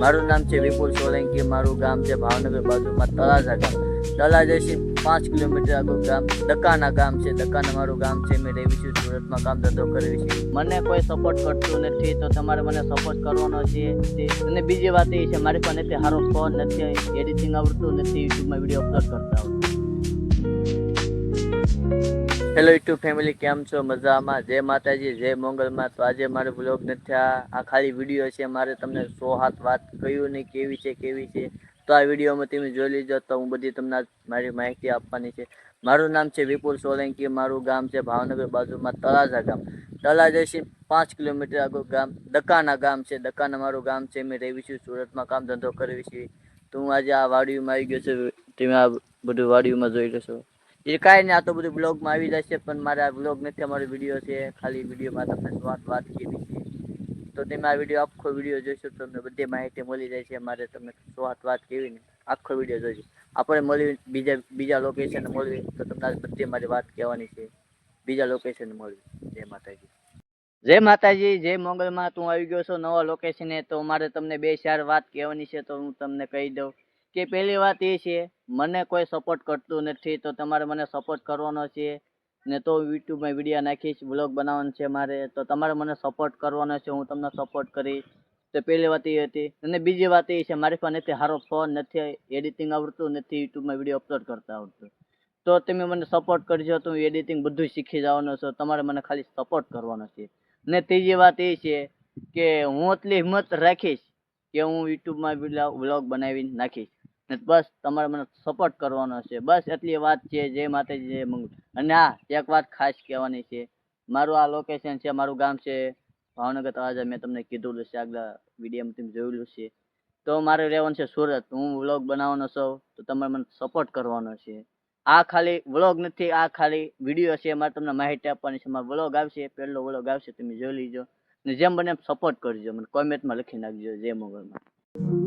મારું નામ છે વિપુલ સોલંકી, મારું ગામ છે ભાવનગર બાજુમાં તળાજા ગામ. તળાજાથી પાંચ કિલોમીટર આગળ ગામ. દકાના ગામ છે. દકાના મારું ગામ છે. મેં રહેવી છું સુરતમાં કામ ધંધો કરવી છે. મને કોઈ સપોર્ટ કરતું નથી તો તમારે મને સપોર્ટ કરવાનો છે અને બીજી વાત એ છે, મારી પાસે સારો ફોન નથી, એડિટિંગ આવડતું નથી, યુટ્યુબમાં વીડિયો અપલોડ કરતા હેલો યુટ્યુબ ફેમિલી કેમ છો? મજામાં? જય માતાજી, જય મંગલમાં. તો આજે મારે બ્લોગ નથી આ ખાલી વીડિયો છે. મારે તમને સો હાથ વાત કહ્યું નહીં કેવી છે કેવી છે? તો આ વિડીયોમાં તમે જોઈ લીધો તો હું બધી તમને મારી માહિતી આપવાની છે. મારું નામ છે વિપુલ સોલંકી. મારું ગામ છે ભાવનગર બાજુમાં તળાજા ગામ. તળાજાથી પાંચ કિલોમીટર આગળ ગામ. દકાના ગામ છે. દકાના મારું ગામ છે. મેં રહેવી છું સુરતમાં. કામ ધંધો કરવી છે. તો હું આજે આ વાડીમાં આવી ગયો છું. તમે આ બધું વાડીમાં જોઈ લેશો. એ કાંઈ નહીં, આ તો બધું બ્લોગમાં આવી જશે, પણ મારે આ બ્લોગ નથી, અમારો વીડિયો છે, ખાલી વિડીયોમાં તમને વાત વાત કરી છે. તો તમે આ વીડિયો આખો વીડિયો જોશો તમને બધી માહિતી મળી જાય છે, મારે તમને વાત વાત કેવી ને આખો વીડિયો જોજો. આપણે મળી બીજા બીજા લોકેશન મળવી તો તમને બધી મારી વાત કહેવાની છે. બીજા લોકેશન મળવી જય માતાજી. જય માતાજી, જય મંગલમાં, તું આવી ગયો છો નવા લોકેશને તો મારે તમને બે, ચાર વાત કહેવાની છે, તો હું તમને કહી દઉં. કે પહેલી વાત એ છે, મને કોઈ સપોર્ટ કરતું નથી, તો તમારે મને સપોર્ટ કરવાનો છે, ને તો યુટ્યુબમાં વીડિયો નાખીશ બ્લોગ બનાવવાનો છે મારે, તો તમારે મને સપોર્ટ કરવાનો છે, હું તમને સપોર્ટ કરીશ. તો પહેલી વાત એ હતી. અને બીજી વાત એ છે, મારી પાસે નથી સારો ફોન નથી એડિટિંગ આવડતું નથી યુટ્યુબમાં વીડિયો અપલોડ કરતા આવડતું. તો તમે મને સપોર્ટ કરજો, તો હું એડિટિંગ બધું શીખી જવાનો છું, તમારે મને ખાલી સપોર્ટ કરવાનો છે. ને ત્રીજી વાત એ છે કે હું એટલી હિંમત રાખીશ કે હું યુટ્યુબમાં વ્લોગ બનાવી નાખીશ. બસ તમારે મને સપોર્ટ કરવાનો છે. બસ એટલી વાત છે, જય માતાજી, જય મંગળ. અને હા, એક વાત ખાસ કહેવાની છે. મારું આ લોકેશન છે, મારું ગામ છે, ભાવનગર તળાજા મેં તમને કીધું છે આગલા વિડીયોમાં તમે જોયેલું છે તો મારે રહેવાનું છે સુરત. હું વ્લોગ બનાવવાનો છું, તો તમારે મને સપોર્ટ કરવાનો છે. આ ખાલી વ્લોગ નથી, આ ખાલી વીડિયો છે. મારે તમને માહિતી આપવાની છે, મારો વ્લોગ આવશે, પહેલો વ્લોગ આવશે, તમે જોઈ લીજો. ને જેમ બને સપોર્ટ કરજો, મને કોમેન્ટમાં લખી નાખજો, જય મંગળમાં.